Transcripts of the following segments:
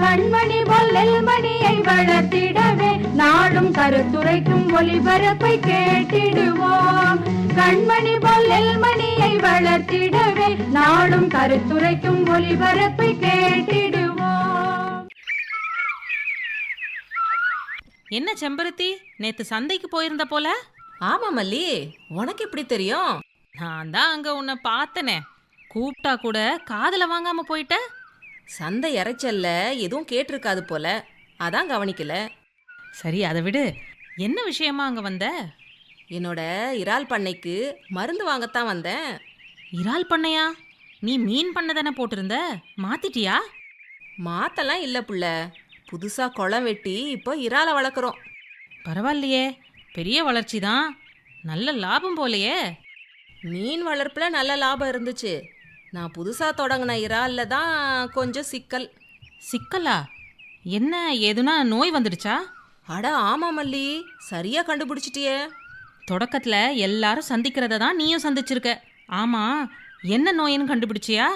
கண்மணி பொல்லல் மணியை வளர்த்திடவே நாடும் கருத்துரைக்கும் ஒளிபரப்பை கேட்டிடுவோம். கண்மணி பொல்லல் மணியை வளர்த்திடவே நாடும் கருத்துரைக்கும் ஒளிபரப்பை கேட்டிடுவோம். என்ன செம்பருத்தி நேத்து சந்தைக்கு போயிருந்த போல? ஆமா மல்லி உனக்கு எப்படி தெரியும்? நான் தான் அங்க உன்னை பார்த்தனே. கூப்பிட்டா கூட காதுல வாங்காம போயிட்ட? சந்தை இறைச்சல்ல எதுவும் கேட்டிருக்காது போல. அதான் கவனிக்கல. சரி அதை விடு. என்ன விஷயமா அங்க வந்த? என்னோட இறால் பண்ணைக்கு மருந்து வாங்கத்தான் வந்தேன். இறால் பண்ணையா? நீ மீன் பண்ண தானே போட்டிருந்த? மாத்திட்டியா? மாத்தெல்லாம் இல்ல புள்ள. புதுசா குளம் வெட்டி இப்போ இறாலை வளர்க்குறோம். பரவாயில்லையே. பெரிய வளர்ச்சி தான். நல்ல லாபம் போலையே. மீன் வளர்ப்புல நல்ல லாபம் இருந்துச்சு. நான் புதுசா தொடங்கின இறால்ல தான் கொஞ்சம் சிக்கல். சிக்கலா? என்ன ஏதுனா நோய் வந்துடுச்சா? அட ஆமா மல்லி. சரியா கண்டுபிடிச்சிட்டியே. தொடக்கத்துல எல்லாரும் சந்திக்கிறத தான் நீயும் சந்திச்சிருக்க. ஆமா என்ன நோயின்னு கண்டுபிடிச்சியா?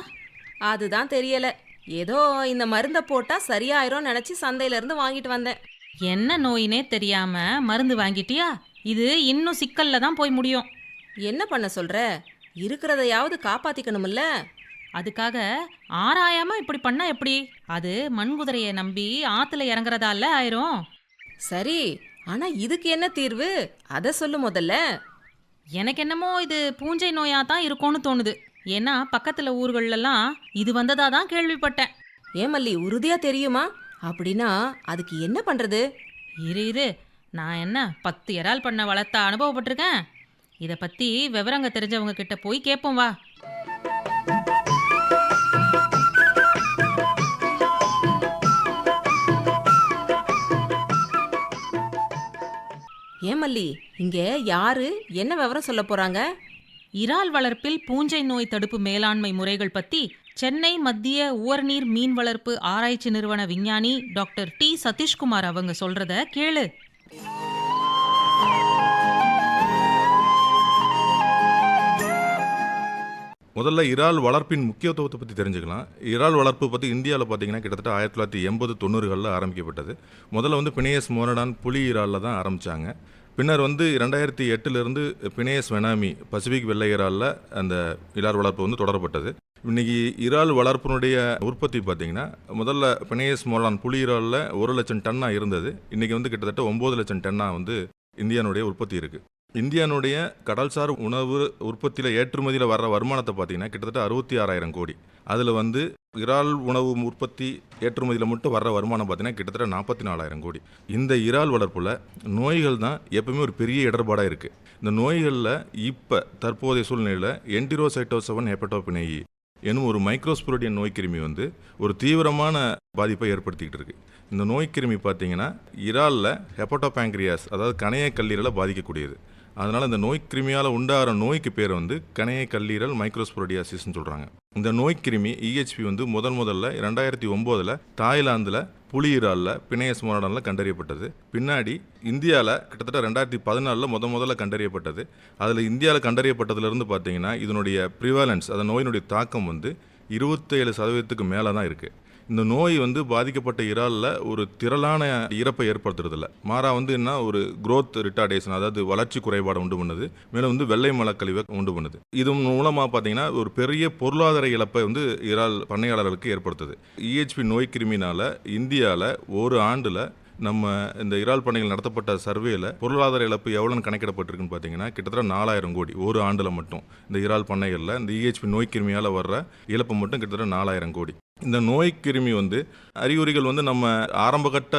அதுதான் தெரியல. ஏதோ இந்த மருந்தை போட்டா சரியாயிரும் நினைச்சு சந்தையில இருந்து வாங்கிட்டு வந்தேன். என்ன நோயினே தெரியாம மருந்து வாங்கிட்டியா? இது இன்னும் சிக்கல்ல தான் போய் முடியும். என்ன பண்ண சொல்ற? இருக்கிறதையாவது காப்பாத்திக்கணும்ல? அதுக்காக ஆராயாம இப்படி பண்ணா எப்படி? அது மண்குதிரையை நம்பி ஆத்துல இறங்குறதால ஆயிரும். சரி ஆனா இதுக்கு என்ன தீர்வு? அத சொல்லு முதல்ல. எனக்கு என்னமோ இது பூஞ்சை நோயா தான் இருக்கும்னு தோணுது. ஏன்னா பக்கத்துல ஊர்களெல்லாம் இது வந்ததா தான் கேள்விப்பட்டேன். ஏமல்லி உறுதியா தெரியுமா? அப்படின்னா அதுக்கு என்ன பண்றது? இரு இரு. நான் என்ன பத்து இறால் பண்ண வளர்த்த அனுபவப்பட்டிருக்கேன்? இதை பத்தி விவரங்க தெரிஞ்சவங்க கிட்ட போய் கேட்போம் வா. ஏமல்லி இங்க யாரு? என்ன விவரம் சொல்ல போறாங்க? இறால் வளர்ப்பில் பூஞ்சை நோய் தடுப்பு மேலாண்மை முறைகள் பத்தி சென்னை மத்திய உவர்நீர் மீன் வளர்ப்பு ஆராய்ச்சி நிறுவன விஞ்ஞானி டாக்டர் டி. சதீஷ்குமார் அவங்க சொல்றத கேளு. முதல்ல இறால் வளர்ப்பின் முக்கியத்துவத்தை பற்றி தெரிஞ்சுக்கலாம். இறால் வளர்ப்பு பற்றி இந்தியாவில் பார்த்தீங்கன்னா கிட்டத்தட்ட ஆயிரத்தி தொள்ளாயிரத்தி எண்பது தொண்ணூறுகளில் ஆரம்பிக்கப்பட்டது. முதல்ல வந்து பினேயஸ் மோனடான் புலி இறாலில் தான் ஆரம்பித்தாங்க பின்னர் வந்து ரெண்டாயிரத்தி எட்டுலேருந்து பினேயஸ் வெனாமி பசிபிக் வெள்ளை இறாலில் அந்த இறால் வளர்ப்பு வந்து தொடரப்பட்டது. இன்னைக்கு இறால் வளர்ப்பினுடைய உற்பத்தி பார்த்தீங்கன்னா முதல்ல பினேயஸ் மோனடான் புலி இறாலில் ஒரு லட்சம் டன்னாக இருந்தது. இன்றைக்கி வந்து கிட்டத்தட்ட ஒம்பது லட்சம் டன்னாக வந்து இந்தியானுடைய உற்பத்தி இருக்குது இந்தியானுடைய கடல்சார் உணவு உற்பத்தியில் ஏற்றுமதியில் வர்ற வருமானத்தை பார்த்தீங்கன்னா கிட்டத்தட்ட அறுபத்தி ஆறாயிரம் கோடி. அதில் வந்து இறால் உணவு உற்பத்தி ஏற்றுமதியில் மட்டும் வர்ற வருமானம் பார்த்தீங்கன்னா கிட்டத்தட்ட நாற்பத்தி நாலாயிரம் கோடி. இந்த இறால் வளர்ப்பில் நோய்கள் தான் எப்பவுமே ஒரு பெரிய இடர்பாடாக இருக்குது இந்த நோய்களில் இப்போ தற்போதைய சூழ்நிலையில் என்டிரோசைட்டோசவன் ஹெப்படோபினேயி எனும் ஒரு மைக்ரோஸ்புரோடியன் நோய்க்கிருமி வந்து ஒரு தீவிரமான பாதிப்பை ஏற்படுத்திக்கிட்டு இருக்கு. இந்த நோய்க்கிருமி பார்த்தீங்கன்னா இறாலில் ஹெப்படோபேங்க்ரியாஸ் அதாவது கணைய கல்லீரலை பாதிக்கக்கூடியது. அதனால் இந்த நோய் கிருமியால் உண்டாகிற நோய்க்கு பேர் வந்து கணைய கல்லீரல் மைக்ரோஸ்போரடியாசிஸ்ன்னு சொல்கிறாங்க இந்த நோய் கிருமி இஹெச்பி வந்து முதன் முதல்ல ரெண்டாயிரத்தி ஒம்போதில் தாய்லாந்தில் புலியிராலில் பிணையஸ் மோனடனில் கண்டறியப்பட்டது. பின்னாடி இந்தியாவில் கிட்டத்தட்ட ரெண்டாயிரத்தி பதினாலில் முத முதல்ல கண்டறியப்பட்டது. அதில் இந்தியாவில் கண்டறியப்பட்டதுலேருந்து பார்த்தீங்கன்னா இதனுடைய ப்ரிவாலன்ஸ் அந்த நோயினுடைய தாக்கம் வந்து இருபத்தேழு சதவீதத்துக்கு மேலே தான் இருக்குது இந்த நோய் வந்து பாதிக்கப்பட்ட இறாலில் ஒரு திரளான இறப்பை ஏற்படுத்துறதில்ல. மாறா வந்து என்ன ஒரு குரோத் ரிட்டார்டேஷன் அதாவது வளர்ச்சி குறைபாடு உண்டு பண்ணுது. மேலும் வந்து வெள்ளை மலக்கழிவை உண்டு பண்ணுது. இது மூலமாக பார்த்தீங்கன்னா ஒரு பெரிய பொருளாதார இழப்பை வந்து இறால் பண்ணையாளர்களுக்கு ஏற்படுத்துது. இஹெச்பி நோய் கிருமினால் இந்தியாவில் ஒரு ஆண்டில் நம்ம இந்த இறால் பண்ணைகள் நடத்தப்பட்ட சர்வேல பொருளாதார இழப்பு எவ்வளோன்னு கணக்கிடப்பட்டிருக்குன்னு பார்த்தீங்கன்னா கிட்டத்தட்ட நாலாயிரம் கோடி. ஒரு ஆண்டில் மட்டும். இந்த இறால் பண்ணைகளில் இந்த இஹெச்பி நோய் கிருமியால் வர்ற இழப்பு மட்டும் கிட்டத்தட்ட நாலாயிரம் கோடி. இந்த நோய் கிருமி வந்து அறிகுறிகள் வந்து நம்ம ஆரம்பகட்ட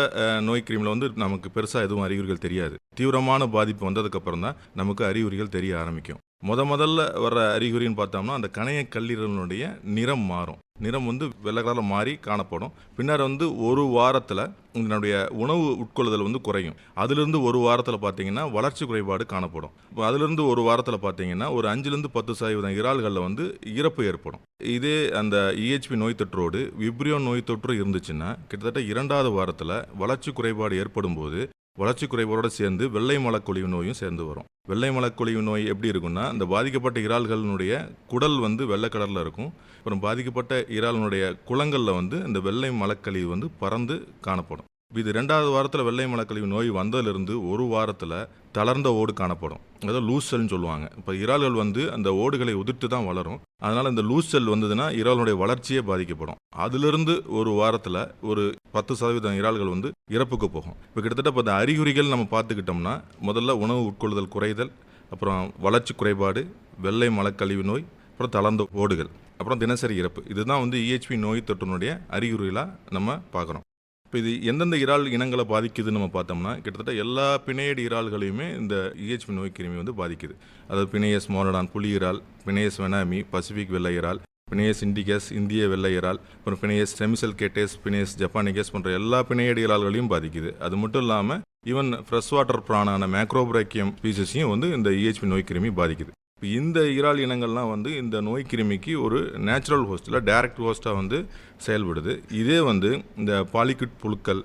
நோய் கிருமியில் வந்து நமக்கு பெருசாக எதுவும் அறிகுறிகள் தெரியாது. தீவிரமான பாதிப்பு வந்ததுக்கப்புறம் தான் நமக்கு அறிகுறிகள் தெரிய ஆரம்பிக்கும். முத முதல்ல வர அறிகுறின்னு பார்த்தோம்னா அந்த கணைய கல்லீரலினுடைய நிறம் மாறும். நிறம் வந்து வெள்ளை கலரில் மாறி காணப்படும். பின்னர் வந்து ஒரு வாரத்தில் உங்களுடைய உணவு உட்கொள்ளுதல் வந்து குறையும். அதுலேருந்து ஒரு வாரத்தில் பார்த்தீங்கன்னா வளர்ச்சி குறைபாடு காணப்படும். இப்போ ஒரு வாரத்தில் பார்த்தீங்கன்னா ஒரு அஞ்சுலேருந்து பத்து சதவீதம் இறால்களில் வந்து இறப்பு ஏற்படும். இதே அந்த இஹெச்பி நோய் தொற்றோடு விப்ரியோ நோய் தொற்று இருந்துச்சுன்னா கிட்டத்தட்ட இரண்டாவது வாரத்தில் வளர்ச்சி குறைபாடு ஏற்படும் போது வளர்ச்சி குறைவோடு சேர்ந்து வெள்ளை மலக்கொழிவு நோயும் சேர்ந்து வரும். வெள்ளை மலக்கொழிவு நோய் எப்படி இருக்குன்னா இந்த பாதிக்கப்பட்ட இறால்களினுடைய குடல் வந்து வெள்ளை கலரில் இருக்கும். அப்புறம் பாதிக்கப்பட்ட இறாலினுடைய குளங்களில் வந்து இந்த வெள்ளை மலக்கழிவு வந்து பறந்து காணப்படும். இது ரெண்டாவது வாரத்தில் வெள்ளை மலக்கழிவு நோய் வந்ததுலேருந்து ஒரு வாரத்தில் தளர்ந்த ஓடு காணப்படும். அதாவது லூஸ் செல்னு சொல்லுவாங்க. இப்போ இறால்கள் வந்து அந்த ஓடுகளை உதிர்த்து தான் வளரும். அதனால் இந்த லூஸ் செல் வந்ததுன்னா இறாலுடைய வளர்ச்சியே பாதிக்கப்படும். அதிலிருந்து ஒரு வாரத்தில் ஒரு பத்து சதவீதம் இறால்கள் வந்து இறப்புக்கு போகும். இப்போ கிட்டத்தட்ட இப்போ இந்த அறிகுறிகள் நம்ம பார்த்துக்கிட்டோம்னா முதல்ல உணவு உட்கொள்ளுதல் குறைதல் அப்புறம் வளர்ச்சி குறைபாடு வெள்ளை மலக்கழிவு நோய் அப்புறம் தளர்ந்த ஓடுகள் அப்புறம் தினசரி இறப்பு. இதுதான் வந்து இஹெச்பி நோய் தொற்றினுடைய அறிகுறிகளாக நம்ம பார்க்குறோம். இப்போ இது எந்தெந்த இறால் இனங்களை பாதிக்குதுன்னு நம்ம பார்த்தோம்னா கிட்டத்தட்ட எல்லா பிணையடி இறால்களையுமே இந்த இஹெச்பி நோய் கிருமி வந்து பாதிக்குது. அதாவது பிணையஸ் மோனடான் புலி இறால் பிணையஸ் வெனாமி பசிபிக் வெள்ளை இறால் பிணையஸ் இண்டிகஸ் இந்திய வெள்ளை இறால் அப்புறம் பிணையஸ் செமிசல் கேட்டேஸ் பிணையஸ் ஜப்பானிகஸ் போன்ற எல்லா பிணையடி இறால்களையும் பாதிக்குது. அது மட்டும் இல்லாமல் ஈவன் ஃப்ரெஷ் வாட்டர் ப்ரானான மேக்ரோபிராக்கியம் ஸ்பீசஸையும் வந்து இந்த இஹெச்பி நோய் கிருமி பாதிக்குது. இந்த இறால் இனங்கள்லாம் வந்து இந்த நோய் கிருமிக்கு ஒரு நேச்சுரல் ஹோஸ்ட் இல்லை டைரக்ட் ஹோஸ்ட்டாக வந்து செயல்படுது. இதே வந்து இந்த பாலிகுட் புழுக்கள்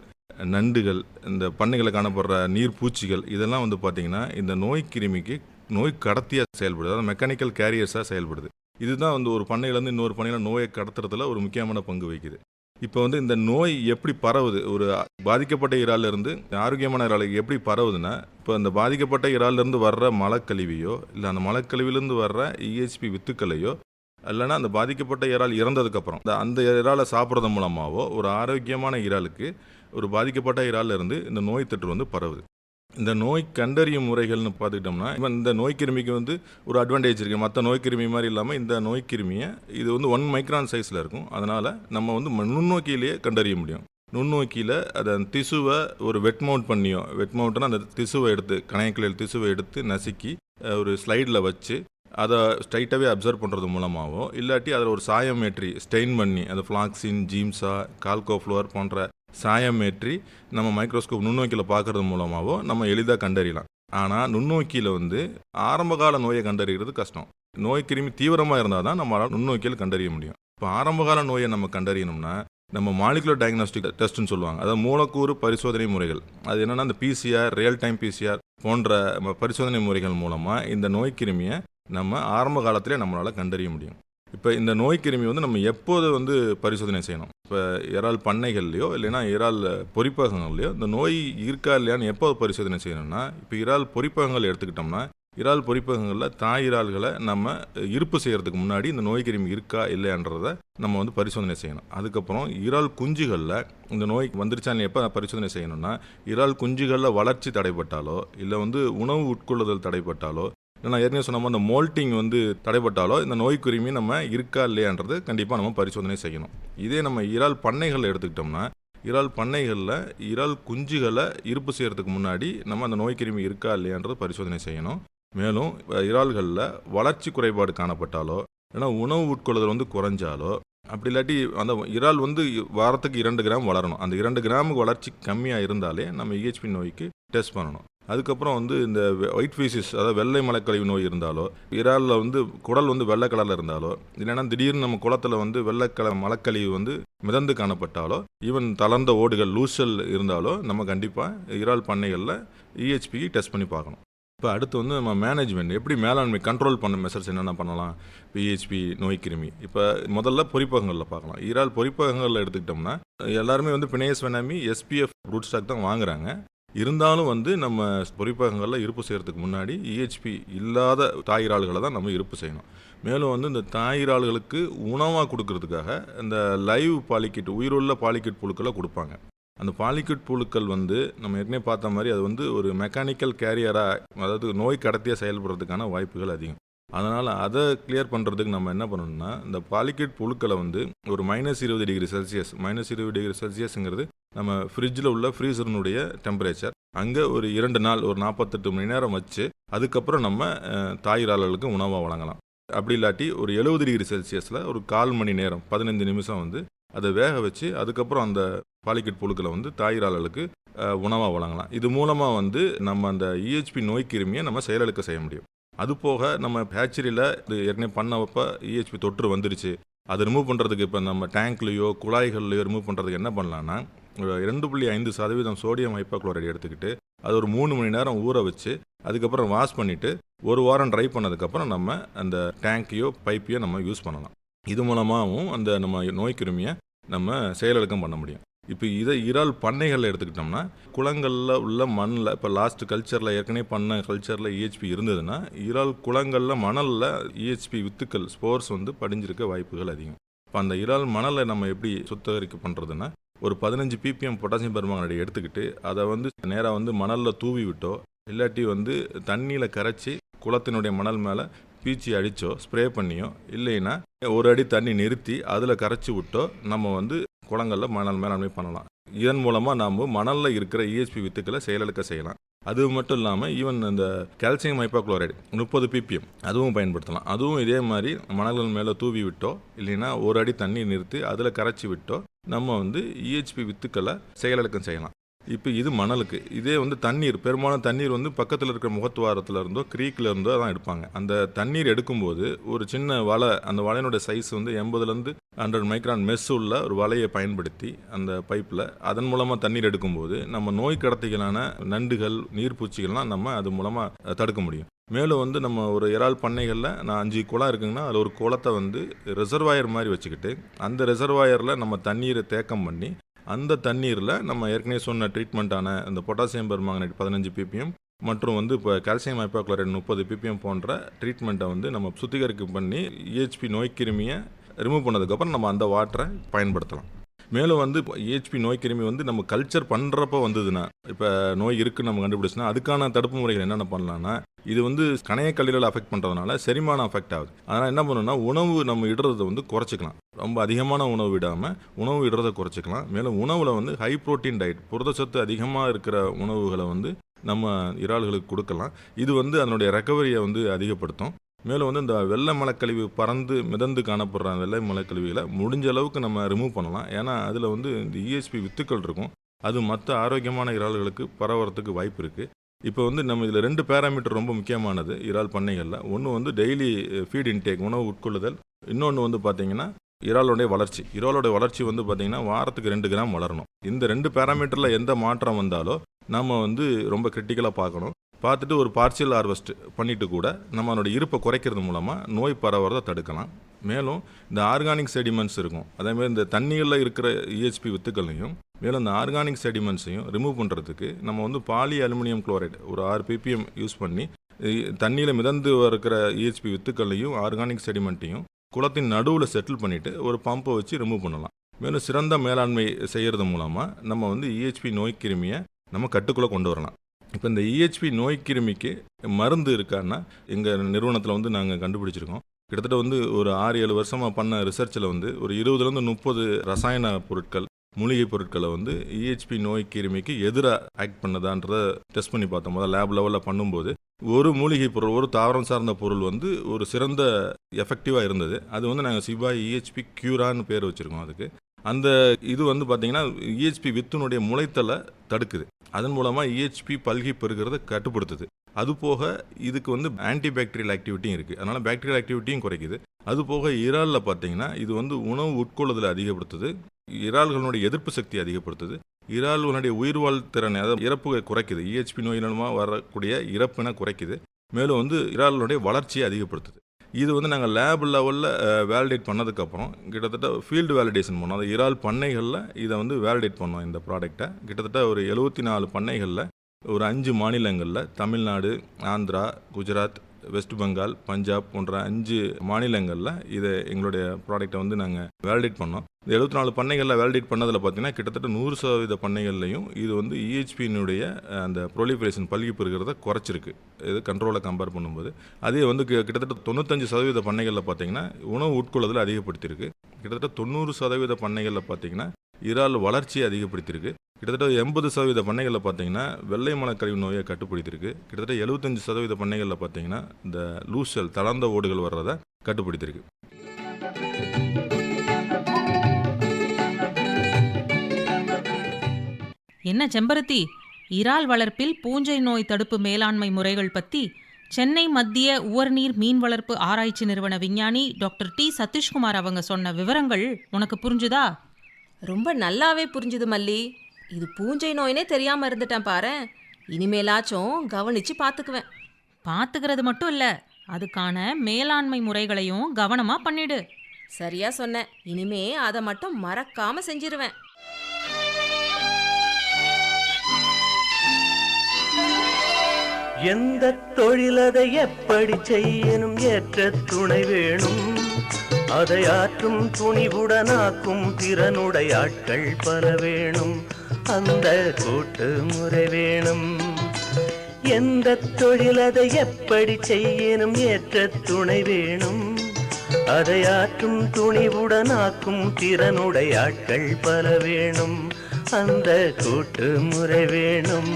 நண்டுகள் இந்த பண்ணைகளை காணப்படுற நீர் பூச்சிகள் இதெல்லாம் வந்து பார்த்திங்கன்னா இந்த நோய் கிருமிக்கு நோய் கடத்தியாக செயல்படுது. அதாவது மெக்கானிக்கல் கேரியர்ஸாக செயல்படுது. இதுதான் வந்து ஒரு பண்ணையிலேருந்து இன்னொரு பண்ணையில் நோயை கடத்துறதுல ஒரு முக்கியமான பங்கு வகிக்குது. இப்போ வந்து இந்த நோய் எப்படி பரவுது? ஒரு பாதிக்கப்பட்ட இறாலிருந்து இருந்து ஆரோக்கியமான இறாலுக்கு எப்படி பரவுதுன்னா இப்போ அந்த பாதிக்கப்பட்ட இறாலிருந்து இருந்து வர்ற மலக்கழிவையோ இல்லை அந்த மலக்கழிவிலேருந்து வர்ற இஹெச்பி வித்துக்களையோ இல்லைன்னா அந்த பாதிக்கப்பட்ட இறால் இறந்ததுக்கப்புறம் அந்த அந்த இறாலை சாப்பிட்றது மூலமாகவோ ஒரு ஆரோக்கியமான இறாலுக்கு ஒரு பாதிக்கப்பட்ட இறாலிருந்து இருந்து இந்த நோய் தொற்று வந்து பரவுது. இந்த நோய் கண்டறியும் முறைகள்னு பார்த்துக்கிட்டோம்னா இப்போ இந்த நோய் கிருமிக்கு வந்து ஒரு அட்வான்டேஜ் இருக்குது மற்ற நோய் கிருமி மாதிரி இல்லாமல் இந்த நோய் கிருமியை இது வந்து ஒன் மைக்ரான் சைஸில் இருக்கும். அதனால் நம்ம வந்து ம- நுண்ணோக்கியிலேயே கண்டறிய முடியும். நுண்ணோக்கியில் அதை திசுவை ஒரு வெட் மவுண்ட் பண்ணியோ வெட் மவுண்ட்னா அந்த திசுவை எடுத்து கணையக்கிளையில் திசுவை எடுத்து நசுக்கி ஒரு ஸ்லைடில் வச்சு அதை ஸ்ட்ரைட்டாகவே அப்சர்வ் பண்ணுறது மூலமாகவோ இல்லாட்டி அதில் ஒரு சாயம் ஏற்றி ஸ்டெயின் பண்ணி அந்த ஃப்ளாக்சின் ஜீம்ஸா கால்கோஃப்ளோர் போன்ற சாயம் ஏற்றி நம்ம மைக்ரோஸ்கோப் நுண்ணோக்கியில் பார்க்கறது மூலமாகவோ நம்ம எளிதாக கண்டறியலாம். ஆனால் நுண்ணோக்கியில் வந்து ஆரம்பகால நோயை கண்டறிகிறது கஷ்டம். நோய் கிருமி தீவிரமாக இருந்தால் தான் நம்மளால் நுண்ணோக்கியில் கண்டறிய முடியும். இப்போ ஆரம்பகால நோயை நம்ம கண்டறியணும்னா நம்ம மாலிகுலர் டயக்னாஸ்டிக் டெஸ்ட்னு சொல்லுவாங்க. அதாவது மூலக்கூறு பரிசோதனை முறைகள். அது என்னென்னா அந்த பிசிஆர் ரியல் டைம் பிசிஆர் போன்ற பரிசோதனை முறைகள் மூலமாக இந்த நோய் கிருமியை நம்ம ஆரம்ப காலத்திலே நம்மளால் கண்டறிய முடியும். இப்போ இந்த நோய் கிருமி வந்து நம்ம எப்போது வந்து பரிசோதனை செய்யணும்? இப்போ இறால் பண்ணைகள்லையோ இல்லைன்னா இறால் பொறிப்பகங்கள்லையோ இந்த நோய் இருக்கா இல்லையான்னு எப்போது பரிசோதனை செய்யணும்னா இப்போ இறால் பொறிப்பகங்கள் எடுத்துக்கிட்டோம்னா இறால் பொறிப்பகங்களில் தாய் இறால்களை நம்ம இருப்பு செய்கிறதுக்கு முன்னாடி இந்த நோய் கிருமி இருக்கா இல்லையான்றதை நம்ம வந்து பரிசோதனை செய்யணும். அதுக்கப்புறம் இறால் குஞ்சுகளில் இந்த நோய் வந்துருச்சான்னு எப்போ பரிசோதனை செய்யணும்னா இறால் குஞ்சுகளில் வளர்ச்சி தடைப்பட்டாலோ இல்லை வந்து உணவு உட்கொள்ளுதல் தடைப்பட்டாலோ இல்லைனா ஏற்கனவே சொன்ன மாதிரி அந்த மோல்ட்டிங் வந்து தடைப்பட்டாலோ இந்த நோய்க்குருமி நம்ம இருக்கா இல்லையான்றது கண்டிப்பாக நம்ம பரிசோதனை செய்யணும். இதே நம்ம இறால் பண்ணைகள் எடுத்துக்கிட்டோம்னா இறால் பண்ணைகளில் இறால் குஞ்சுகளை இருப்பு செய்கிறதுக்கு முன்னாடி நம்ம அந்த நோய் கிருமி இருக்கா இல்லையான்றது பரிசோதனை செய்யணும். மேலும் இறால்களில் வளர்ச்சி குறைபாடு காணப்பட்டாலோ ஏன்னா உணவு உட்கொள்ளுதல் வந்து குறைஞ்சாலோ அப்படி இல்லாட்டி அந்த இறால் வந்து வாரத்துக்கு இரண்டு கிராம் வளரணும். அந்த இரண்டு கிராமுக்கு வளர்ச்சி கம்மியாக இருந்தாலே நம்ம இஹெச்பி நோய்க்கு டெஸ்ட் பண்ணணும். அதுக்கப்புறம் வந்து இந்த ஒயிட் ஃபீசிஸ் அதாவது வெள்ளை மலக்கழிவு நோய் இருந்தாலோ இறாலில் வந்து குடல் வந்து வெள்ளை கலரில் இருந்தாலோ இல்லைன்னா திடீர்னு நம்ம குளத்தில் வந்து வெள்ளை மலக்கழிவு வந்து மிதந்து காணப்பட்டாலோ ஈவன் தளர்ந்த ஓடுகள் லூசல் இருந்தாலோ நம்ம கண்டிப்பாக இறால் பண்ணைகளில் இஹெச்பிக்கு டெஸ்ட் பண்ணி பார்க்கணும். இப்போ அடுத்து வந்து நம்ம மேனேஜ்மெண்ட் எப்படி மேலாண்மை கண்ட்ரோல் பண்ண மெசர்ஸ் என்னென்ன பண்ணலாம்? பிஹெச்பி நோய் கிருமி. இப்போ முதல்ல பொறிப்பகங்களில் பார்க்கலாம். ஈரால் பொறிப்பகங்களில் எடுத்துக்கிட்டோம்னா எல்லாருமே வந்து Penaeus vannamei SPF brood stock தான் வாங்குறாங்க. இருந்தாலும் வந்து நம்ம பொறிப்பகங்களில் இருப்பு செய்கிறதுக்கு முன்னாடி இஹெச்பி இல்லாத தாயிராள்களை தான் நம்ம இருப்பு செய்யணும். மேலும் வந்து இந்த தாயிராள்களுக்கு உணவாக கொடுக்கறதுக்காக இந்த லைவ் பாலிக்கிட் உயிருள்ள பாலிக்கிட் புழுக்களை கொடுப்பாங்க. அந்த பாலிக்கிட் புழுக்கள் வந்து நம்ம ஏற்கனவே பார்த்த மாதிரி அது வந்து ஒரு மெக்கானிக்கல் கேரியராக அதாவது நோய் கடத்தியாக செயல்படுறதுக்கான வாய்ப்புகள் அதிகம். அதனால் அதை கிளியர் பண்ணுறதுக்கு நம்ம என்ன பண்ணணும்னா இந்த பாலிக்கிட் புழுக்களை வந்து ஒரு மைனஸ் இருபது டிகிரி செல்சியஸ் மைனஸ் இருபது டிகிரி செல்சியஸுங்கிறது நம்ம ஃப்ரிட்ஜில் உள்ள ஃப்ரீசர்னுடைய டெம்பரேச்சர் அங்கே ஒரு இரண்டு நாள் ஒரு நாற்பத்தெட்டு மணி நேரம் வச்சு அதுக்கப்புறம் நம்ம தாயிராளர்களுக்கு உணவாக வழங்கலாம். அப்படி இல்லாட்டி ஒரு எழுபது டிகிரி செல்சியஸில் ஒரு கால் மணி நேரம் பதினஞ்சு நிமிஷம் வந்து அதை வேக வச்சு அதுக்கப்புறம் அந்த பாலிக்கெட் புழுக்களை வந்து தாயிராளர்களுக்கு உணவாக வழங்கலாம். இது மூலமாக வந்து நம்ம அந்த இஹெச்பி நோய் கிருமியை நம்ம செயலிழக்க செய்ய முடியும். அது போக நம்ம ஹேச்சரியில் இது ஏற்கனவே பண்ணப்போ இஹெச்பி தொற்று வந்துருச்சு. அதை ரிமூவ் பண்ணுறதுக்கு இப்போ நம்ம டேங்க்லேயோ குழாய்கள்லையோ ரிமூவ் பண்ணுறதுக்கு என்ன பண்ணலான்னா ரெண்டு புள்ளி ஐந்து சதவீதம் சோடியம் ஹைப்போக்ளோரைடு எடுத்துக்கிட்டு அது ஒரு மூணு மணி நேரம் ஊற வச்சு அதுக்கப்புறம் வாஷ் பண்ணிவிட்டு ஒரு வாரம் ட்ரை பண்ணதுக்கப்புறம் நம்ம அந்த டேங்க்கையோ பைப்பையோ நம்ம யூஸ் பண்ணலாம். இது மூலமாகவும் அந்த நம்ம நோய் கிருமியை நம்ம செயலிழக்கம் பண்ண முடியும். இப்போ இதை இறால் பண்ணைகளில் எடுத்துக்கிட்டோம்னா குளங்களில் உள்ள மண்ணில் இப்போ லாஸ்ட் கல்ச்சரில் ஏற்கனவே பண்ண கல்ச்சரில் இஹெச்பி இருந்ததுன்னா இறால் குளங்களில் மணலில் இஹெச்பி வித்துக்கள் ஸ்போர்ஸ் வந்து படிஞ்சிருக்க வாய்ப்புகள் அதிகம். இப்போ அந்த இறால் மணலை நம்ம எப்படி சுத்தகரிக்க பண்ணுறதுன்னா ஒரு பதினஞ்சு பிபிஎம் பொட்டாசியம் பெர்மாங்கனேட் எடுத்துக்கிட்டு அதை வந்து நேராக வந்து மணலில் தூவி விட்டோ இல்லாட்டி வந்து தண்ணியில் கரைச்சி குளத்தினுடைய மணல் மேலே பீச்சி அடித்தோ ஸ்ப்ரே பண்ணியோ இல்லைன்னா ஒரு அடி தண்ணி நிறுத்தி அதில் கரைச்சி விட்டோ நம்ம வந்து குளங்களில் மணல் மேலாண்மை பண்ணலாம். இதன் மூலமாக நாம் மணலில் இருக்கிற இஎஸ்பி வித்துக்களை செயலிழக்க செய்யலாம். அது மட்டும் இல்லாமல் ஈவன் இந்த கால்சியம் ஹைப்போக்ளோரைடு முப்பது பிபிஎம் அதுவும் பயன்படுத்தலாம். அதுவும் இதே மாதிரி மணல்கள் மேலே தூவி விட்டோ இல்லைன்னா ஒரு அடி தண்ணி நிறுத்தி அதில் கரைச்சி விட்டோ நம்ம வந்து இஹெச்பி வித்துக்களை செயலிழக்கம் செய்யலாம். இப்போ இது மணலுக்கு. இதே வந்து தண்ணீர். பெரும்பாலும் தண்ணீர் வந்து பக்கத்தில் இருக்கிற முகத்துவாரத்தில் இருந்தோ க்ரீக்கில் இருந்தோ தான் எடுப்பாங்க. அந்த தண்ணீர் எடுக்கும்போது ஒரு சின்ன வலை அந்த வலையினுடைய சைஸ் வந்து எண்பதுலேருந்து ஹண்ட்ரட் மைக்ரான் மெஸ் உள்ள ஒரு வலையை பயன்படுத்தி அந்த பைப்பில் அதன் மூலமாக தண்ணீர் எடுக்கும்போது நம்ம நோய் கடத்திகளான நண்டுகள் நீர்ப்பூச்சிகள்லாம் நம்ம அது மூலமாக தடுக்க முடியும். மேலும் வந்து நம்ம ஒரு இறால் பண்ணைகளில் நான் அஞ்சு குளம் இருக்குங்கன்னா அதில் ஒரு குளத்தை வந்து ரிசர்வாயர் மாதிரி வச்சுக்கிட்டு அந்த ரிசர்வாயரில் நம்ம தண்ணீரை தேக்கம் பண்ணி அந்த தண்ணீரில் நம்ம ஏற்கனவே சொன்ன ட்ரீட்மெண்ட்டான இந்த பொட்டாசியம் பெர்மாங்கனேட் பதினஞ்சு பிபிஎம் மற்றும் வந்து இப்போ கால்சியம் ஹைப்போக்ளோரைட் முப்பது பிபிஎம் போன்ற ட்ரீட்மெண்ட்டை வந்து நம்ம சுத்திகரிக்க பண்ணி இஹெச்பி நோய்க்கிருமியை ரிமூவ் பண்ணதுக்கப்புறம் நம்ம அந்த வாட்டரை பயன்படுத்தலாம். மேலும் வந்து இஹெச்பி நோய் கிருமி வந்து நம்ம கல்ச்சர் பண்ணுறப்ப வந்ததுன்னா இப்போ நோய் இருக்குன்னு நம்ம கண்டுபிடிச்சுன்னா அதுக்கான தடுப்பு முறைகள் என்னென்ன பண்ணலாம்னா இது வந்து கணைய கல்லீரல் அஃபெக்ட் பண்ணுறதுனால செரிமானம் அஃபெக்ட் ஆகுது. அதனால் என்ன பண்ணணும்னா உணவு நம்ம இடுறதை வந்து குறைச்சிக்கலாம். ரொம்ப அதிகமான உணவு விடாமல் உணவு இடுறதை குறைச்சிக்கலாம். மேலும் உணவில் வந்து ஹை புரோட்டீன் டயட் புரதச்சத்து அதிகமாக இருக்கிற உணவுகளை வந்து நம்ம இறால்களுக்கு கொடுக்கலாம். இது வந்து அதனுடைய ரெக்கவரியை வந்து அதிகப்படுத்தும். மேலும் வந்து இந்த வெள்ளை மலைக்கழிவு பறந்து மிதந்து காணப்படுற வெள்ளை மலைக்கழிவுகளை முடிஞ்ச அளவுக்கு நம்ம ரிமூவ் பண்ணலாம். ஏன்னா அதில் வந்து இந்த இஎஸ்பி வித்துக்கள் இருக்கும். அது மற்ற ஆரோக்கியமான இறால்களுக்கு பரவறதுக்கு வாய்ப்பு இருக்குது இப்போ வந்து நம்ம இதில் ரெண்டு பேராமீட்டர் ரொம்ப முக்கியமானது இறால் பண்ணைகளில். ஒன்று வந்து டெய்லி ஃபீட் இன்டேக் உணவு உட்கொள்ளுதல். இன்னொன்று வந்து பார்த்தீங்கன்னா இறாலுடைய வளர்ச்சி. இறாலோட வளர்ச்சி வந்து பார்த்தீங்கன்னா வாரத்துக்கு ரெண்டு கிராம் வளரணும். இந்த ரெண்டு பேராமீட்டரில் எந்த மாற்றம் வந்தாலோ நம்ம வந்து ரொம்ப கிரிட்டிக்கலாக பார்க்கணும். பார்த்துட்டு ஒரு பார்சியல் ஹார்வெஸ்ட் பண்ணிட்டு கூட நம்ம இருப்பை குறைக்கிறது மூலமாக நோய் பரவுறதை தடுக்கலாம். மேலும் இந்த ஆர்கானிக் செடிமெண்ட்ஸ் இருக்கும். அதேமாதிரி இந்த தண்ணிகளில் இருக்கிற இஹெச்பி வித்துக்களையும் மேலும் இந்த ஆர்கானிக் செடிமெண்ட்ஸையும் ரிமூவ் பண்ணுறதுக்கு நம்ம வந்து பாலி அலுமினியம் குளோரைடு ஒரு ஆறு பிபிஎம் யூஸ் பண்ணி தண்ணியில் மிதந்து இருக்கிற இஹெச்பி வித்துக்களையும் ஆர்கானிக் செடிமெண்ட்டையும் குளத்தின் நடுவில் செட்டில் பண்ணிவிட்டு ஒரு பம்பை வச்சு ரிமூவ் பண்ணலாம். மேலும் சிறந்த மேலாண்மை செய்கிறது மூலமாக நம்ம வந்து இஹெச்பி நோய் கிருமியை நம்ம கட்டுக்குள்ளே கொண்டு வரலாம். இப்போ இந்த இஹெச்பி நோய் கிருமிக்கு மருந்து இருக்கான்னா எங்கள் நிறுவனத்தில் வந்து நாங்கள் கண்டுபிடிச்சிருக்கோம். கிட்டத்தட்ட வந்து ஒரு ஆறு ஏழு வருஷமாக பண்ண ரிசர்ச்சில் வந்து ஒரு இருபதுலேருந்து முப்பது ரசாயன பொருட்கள் மூலிகை பொருட்களை வந்து இஹெச்பி நோய் கிருமிக்கு எதிராக ஆக்ட் பண்ணதான்றத டெஸ்ட் பண்ணி பார்த்தோம். முதல்ல லேப் லெவலில் பண்ணும்போது ஒரு மூலிகை பொருள் ஒரு தாவரம் சார்ந்த பொருள் வந்து ஒரு சிறந்த எஃபெக்டிவாக இருந்தது. அது வந்து நாங்கள் சிவா இஹெச்பி க்யூரான்னு பேர் வச்சுருக்கோம் அதுக்கு. அந்த இது வந்து பார்த்தீங்கன்னா இஹெச்பி வித்துனுடைய முளைத்தலை தடுக்குது. அதன் மூலமாக இஹெச்பி பல்கி பெருகிறத கட்டுப்படுத்துது. அது போக இதுக்கு வந்து ஆன்டி பாக்டீரியல் ஆக்டிவிட்டியும் இருக்குது அதனால் பாக்டீரியல் ஆக்டிவிட்டியும் குறைக்குது. அது போக இறாலில் பார்த்தீங்கன்னா இது வந்து உணவு உட்கொள்ளுதல் அதிகப்படுத்துது. இறால்களுடைய எதிர்ப்பு சக்தி அதிகப்படுத்துது. இறால்களுடைய உயிர்வாழ் திறனை அதாவது இறப்பு குறைக்குது. இஹெச்பி நோயினமாக வரக்கூடிய இறப்பினை குறைக்குது. மேலும் வந்து இறால்களுடைய வளர்ச்சியை அதிகப்படுத்துது. இது வந்து நாங்கள் லேப் லெவலில் வேலிடேட் பண்ணதுக்கப்புறம் கிட்டத்தட்ட ஃபீல்டு வேலிடேஷன் பண்ணோம். அது இறால் பண்ணைகளில் இதை வந்து வேலிடேட் பண்ணோம் இந்த ப்ராடக்டை கிட்டத்தட்ட ஒரு எழுபத்தி நாலு பண்ணைகளில் ஒரு அஞ்சு மாநிலங்களில் தமிழ்நாடு ஆந்திரா குஜராத் வெஸ்ட் பெங்கால் பஞ்சாப் போன்ற அஞ்சு மாநிலங்களில் இதை எங்களுடைய ப்ராடக்டை வந்து நாங்கள் வேலிடேட் பண்ணோம். இந்த எழுபத்தி நாலு பண்ணைகளில் வேலிடேட் பண்ணதில் பார்த்தீங்கன்னா கிட்டத்தட்ட நூறு சதவீத பண்ணைகள்லையும் இது வந்து இஹெச்பியினுடைய அந்த ப்ரொலிஃபரேஷன் பல்கி பெறுகிறத குறைச்சிருக்கு. இது கண்ட்ரோலை கம்பேர் பண்ணும்போது. அதே வந்து கிட்டத்தட்ட தொண்ணூத்தஞ்சு சதவீத பண்ணைகளில் பார்த்தீங்கன்னா உணவு உட்கொள்ளுதல் அதிகப்படுத்தியிருக்கு. கிட்டத்தட்ட தொண்ணூறு சதவீத பண்ணைகளில் பார்த்தீங்கன்னா இறால் வளர்ச்சியை அதிகப்படுத்தியிருக்கு. கிட்டத்தட்ட எண்பது சதவீத பண்ணைகளில் பார்த்தீங்கன்னா வெள்ளை மலக்கழிவு நோயை கட்டுப்படுத்தியிருக்கு. கிட்டத்தட்ட எழுபத்தஞ்சு சதவீத பண்ணைகளில் பார்த்தீங்கன்னா இந்த லூசல் தளர்ந்த ஓடுகள் வர்றதை கட்டுப்படுத்தியிருக்கு. என்ன செம்பருத்தி? இறால் வளர்ப்பில் பூஞ்சை நோய் தடுப்பு மேலாண்மை முறைகள் பற்றி சென்னை மத்திய உவர்நீர் மீன் வளர்ப்பு ஆராய்ச்சி நிறுவன விஞ்ஞானி டாக்டர் டி. சதீஷ்குமார் அவங்க சொன்ன விவரங்கள் உனக்கு புரிஞ்சுதா? ரொம்ப நல்லாவே புரிஞ்சுது மல்லி. இது பூஞ்சை நோயினே தெரியாம இருந்துட்டேன் பாரேன். இனிமேலாச்சும் கவனிச்சு பார்த்துக்குவேன் பார்த்துக்கிறது மட்டும் இல்ல அதுக்கான மேலாண்மை முறைகளையும் கவனமா பண்ணிடு. சரியா சொன்ன. இனிமே அதை மட்டும் மறக்காம செஞ்சிருவேன். எந்த தொழிலதை எப்படி செய்யணும்? ஏற்ற துணை வேணும். அதை ஆற்றும் துணிவுடனாக்கும் திறனுடைய ஆட்கள் பல வேணும். அந்த கூட்டு முறை வேணும். எந்த தொழில் அதை எப்படி செய்யணும்? ஏற்ற துணை வேணும். அதை ஆற்றும் துணிவுடனாக்கும் திறனுடைய ஆட்கள் பல வேணும். அந்த கூட்டு முறை வேணும்.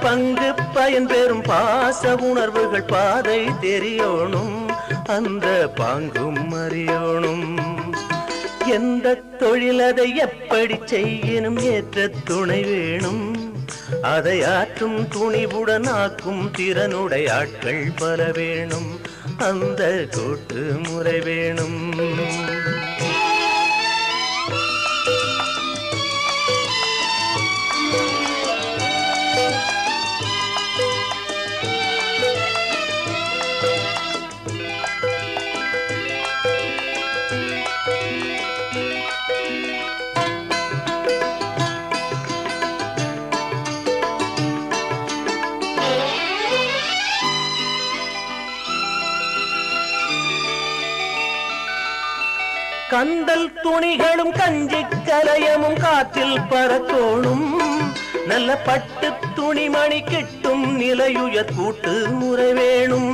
பங்கு பயன் பெறும் பாச உணர்வுகள் பாதை தெரியணும் அந்த பாங்கும் அறியணும். எந்த தொழில் அதை எப்படி செய்யணும் ஏற்ற துணை வேணும். அதை ஆற்றும் துணிவுடன் ஆக்கும் திறனுடைய ஆட்கள் பல வேணும். அந்த கூட்டு முறை வேணும். கந்தல் துணிகளும் கஞ்சி கலையமும் காற்றில் பறக்கோணும் நல்ல பட்டு துணிமணி கிட்டும் நிலையுயர் கூட்டு முறை வேணும்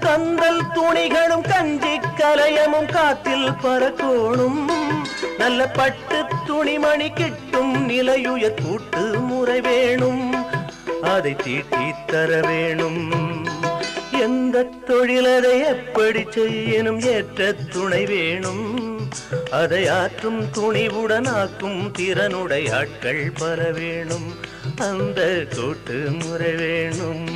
கந்தல் துணிகளும் கஞ்சி கலையமும் காத்தில் பறக்கோணும் நல்ல பட்டு துணிமணி கிட்டும் நிலையுயர் கூட்டு முறை வேணும் அதை தீட்டித் தர வேணும் எந்த தொழிலதை எப்படி செய்யணும்? ஏற்ற துணை வேணும். அதை ஆற்றும் துணிவுடன் ஆக்கும் திறனுடைய ஆட்கள் பல வேணும். அந்த கூட்டு முறை வேணும்.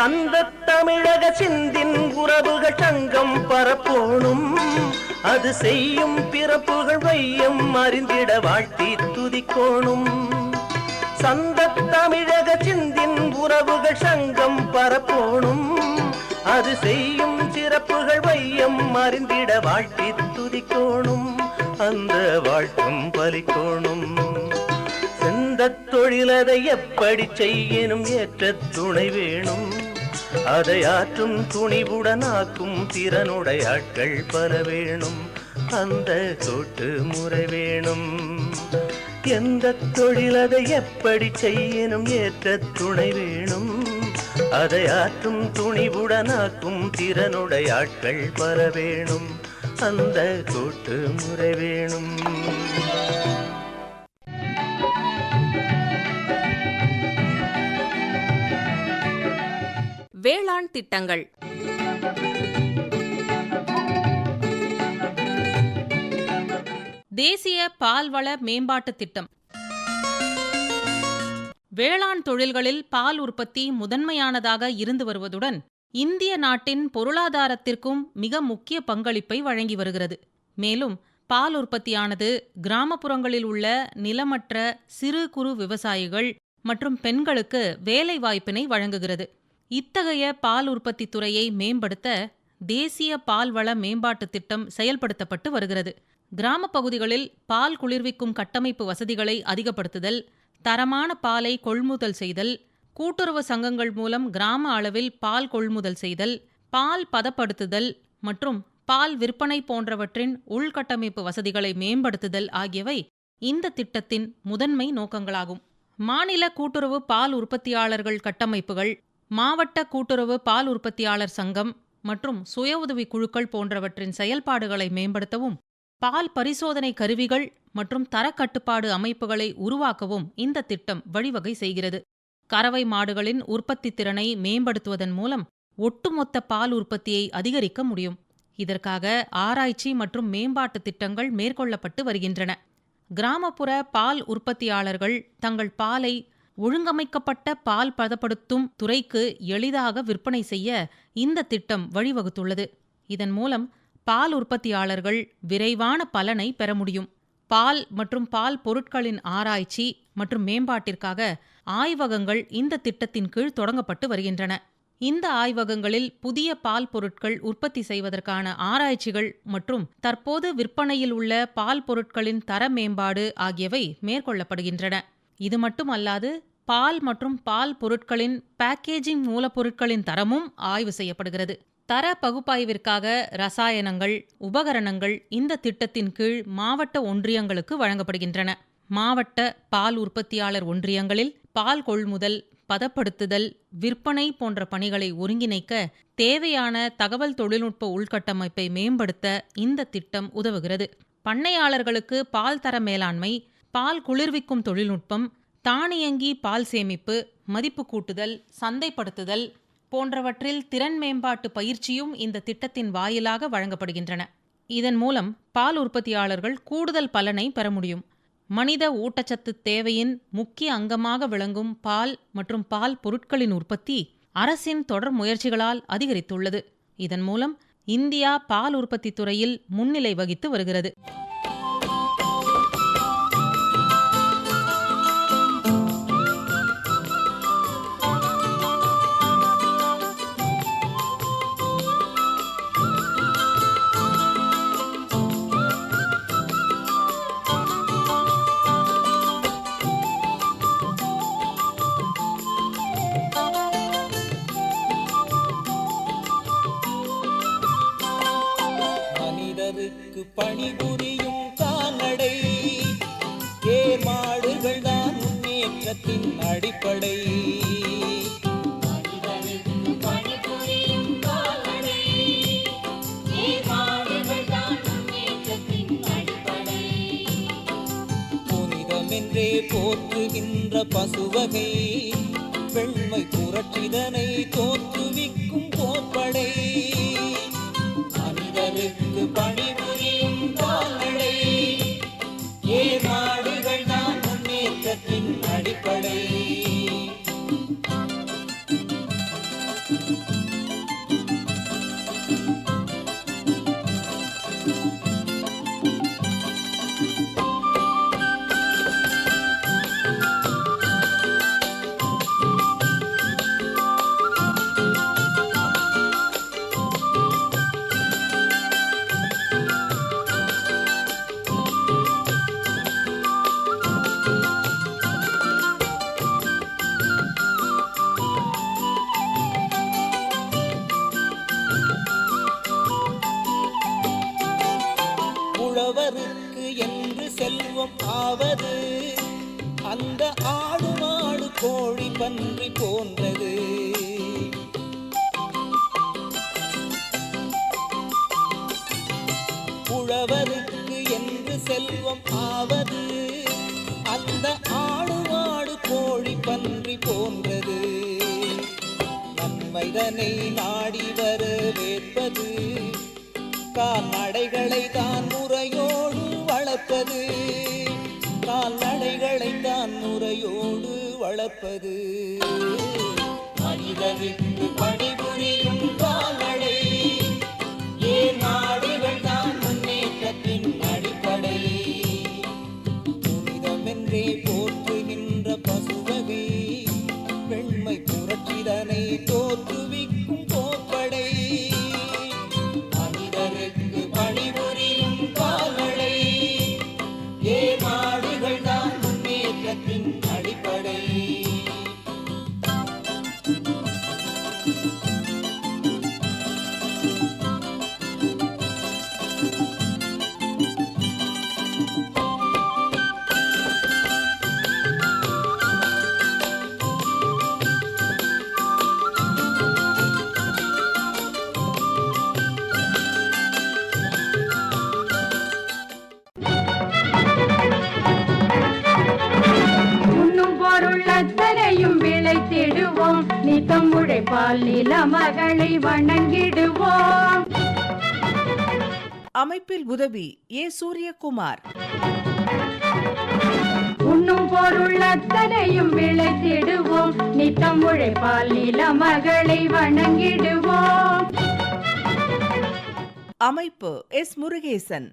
சந்த தமிழக சிந்தின் உறவுகள் தங்கம் பரப்போணும். அது செய்யும் பிறப்புகள் வையம் அறிந்திட வாழ்த்தி துதிக்கோணும். சந்த தமிழக சிந்தின் உறவுகள் சங்கம் பரப்போணும். அது செய்யும் சிறப்புகள் வையம் அறிந்திட வாழ்த்தி துதிக்கோணும். அந்த வாழ்த்தும் பலிக்கோணும். செந்த தொழிலதை எப்படி செய்யணும்? ஏற்ற துணை வேணும். அதை ஆற்றும் துணிவுடனாக்கும் திறனுடைய ஆட்கள் பல வேணும். அந்த கூட்டு முறை வேணும். எந்த தொழில் அதை எப்படி செய்யணும்? ஏற்ற துணை வேணும். அதை ஆற்றும் துணிவுடனாக்கும் திறனுடைய ஆட்கள் பல வேணும். அந்த கூட்டு முறை வேணும். வேளாண் திட்டங்கள். தேசிய பால்வள மேம்பாட்டுத் திட்டம். வேளாண் தொழில்களில் பால் உற்பத்தி முதன்மையானதாக இருந்து வருவதுடன் இந்திய நாட்டின் பொருளாதாரத்திற்கும் மிக முக்கிய பங்களிப்பை வழங்கி வருகிறது. மேலும் பால் உற்பத்தியானது கிராமப்புறங்களில் உள்ள நிலமற்ற சிறு குறு விவசாயிகள் மற்றும் பெண்களுக்கு வேலை வாய்ப்பினை வழங்குகிறது. இத்தகைய பால் உற்பத்தி துறையை மேம்படுத்த தேசிய பால்வள மேம்பாட்டுத் திட்டம் செயல்படுத்தப்பட்டு வருகிறது. கிராமப் பகுதிகளில் பால் குளிர்விக்கும் கட்டமைப்பு வசதிகளை அதிகப்படுத்துதல் தரமான பாலை கொள்முதல் செய்தல் கூட்டுறவு சங்கங்கள் மூலம் கிராம அளவில் பால் கொள்முதல் செய்தல் பால் பதப்படுத்துதல் மற்றும் பால் விற்பனை போன்றவற்றின் உள்கட்டமைப்பு வசதிகளை மேம்படுத்துதல் ஆகியவை இந்த திட்டத்தின் முதன்மை நோக்கங்களாகும். மாநில கூட்டுறவு பால் உற்பத்தியாளர்கள் கட்டமைப்புகள் மாவட்ட கூட்டுறவு பால் உற்பத்தியாளர் சங்கம் மற்றும் சுய உதவி குழுக்கள் போன்றவற்றின் செயல்பாடுகளை மேம்படுத்தவும் பால் பரிசோதனை கருவிகள் மற்றும் தரக்கட்டுப்பாடு அமைப்புகளை உருவாக்கவும் இந்த திட்டம் வழிவகை செய்கிறது. கறவை மாடுகளின் உற்பத்தி திறனை மேம்படுத்துவதன் மூலம் ஒட்டுமொத்த பால் உற்பத்தியை அதிகரிக்க முடியும். இதற்காக ஆராய்ச்சி மற்றும் மேம்பாட்டு திட்டங்கள் மேற்கொள்ளப்பட்டு வருகின்றன. கிராமப்புற பால் உற்பத்தியாளர்கள் தங்கள் பாலை ஒழுங்கமைக்கப்பட்ட பால் பதப்படுத்தும் துறைக்கு எளிதாக விற்பனை செய்ய இந்த திட்டம் வழிவகுத்துள்ளது. இதன் மூலம் பால் உற்பத்தியாளர்கள் விரைவான பலனை பெற முடியும். பால் மற்றும் பால் பொருட்களின் ஆராய்ச்சி மற்றும் மேம்பாட்டிற்காக ஆய்வகங்கள் இந்த திட்டத்தின் கீழ் தொடங்கப்பட்டு வருகின்றன. இந்த ஆய்வகங்களில் புதிய பால் பொருட்கள் உற்பத்தி செய்வதற்கான ஆராய்ச்சிகள் மற்றும் தற்போது விற்பனையில் உள்ள பால் பொருட்களின் தர மேம்பாடு ஆகியவை மேற்கொள்ளப்படுகின்றன. இது மட்டுமல்லாது பால் மற்றும் பால் பொருட்களின் பேக்கேஜிங் மூலப்பொருட்களின் தரமும் ஆய்வு செய்யப்படுகிறது. தர பகுப்பாய்விற்காக ரசாயனங்கள் உபகரணங்கள் இந்த திட்டத்தின் கீழ் மாவட்ட ஒன்றியங்களுக்கு வழங்கப்படுகின்றன. மாவட்ட பால் உற்பத்தியாளர் ஒன்றியங்களில் பால் கொள்முதல் பதப்படுத்துதல் விற்பனை போன்ற பணிகளை ஒருங்கிணைக்க தேவையான தகவல் தொழில்நுட்ப உள்கட்டமைப்பை மேம்படுத்த இந்த திட்டம் உதவுகிறது. பண்ணையாளர்களுக்கு பால் தர மேலாண்மை பால் குளிர்விக்கும் தொழில்நுட்பம் தானியங்கி பால் சேமிப்பு மதிப்பு கூட்டுதல் சந்தைப்படுத்துதல் போன்றவற்றில் திறன் மேம்பாட்டு பயிற்சியும் இந்த திட்டத்தின் வாயிலாக வழங்கப்படுகின்றன. இதன் மூலம் பால் உற்பத்தியாளர்கள் கூடுதல் பலனை பெற முடியும். மனித ஊட்டச்சத்து தேவையின் முக்கிய அங்கமாக விளங்கும் பால் மற்றும் பால் பொருட்களின் உற்பத்தி அரசின் தொடர் முயற்சிகளால் அதிகரித்துள்ளது. இதன் மூலம் இந்தியா பால் உற்பத்தி துறையில் முன்னிலை வகித்து வருகிறது. Música ஆடு மாடு கோழி நாடி வரவேற்பது. கால்நடைகளை தான் முறையோடு வளர்ப்பது. கால்நடைகளை தான் முறையோடு வளர்ப்பது. மனிதனுக்கு உதவி. ஏ. சூரியகுமார். உண்ணும் பொருள் அத்தனையும் விளைத்திடுவோம். நித்தம் உழைப்பால் நில மகளை வணங்கிடுவோம். அமைப்பு. எஸ். முருகேசன்.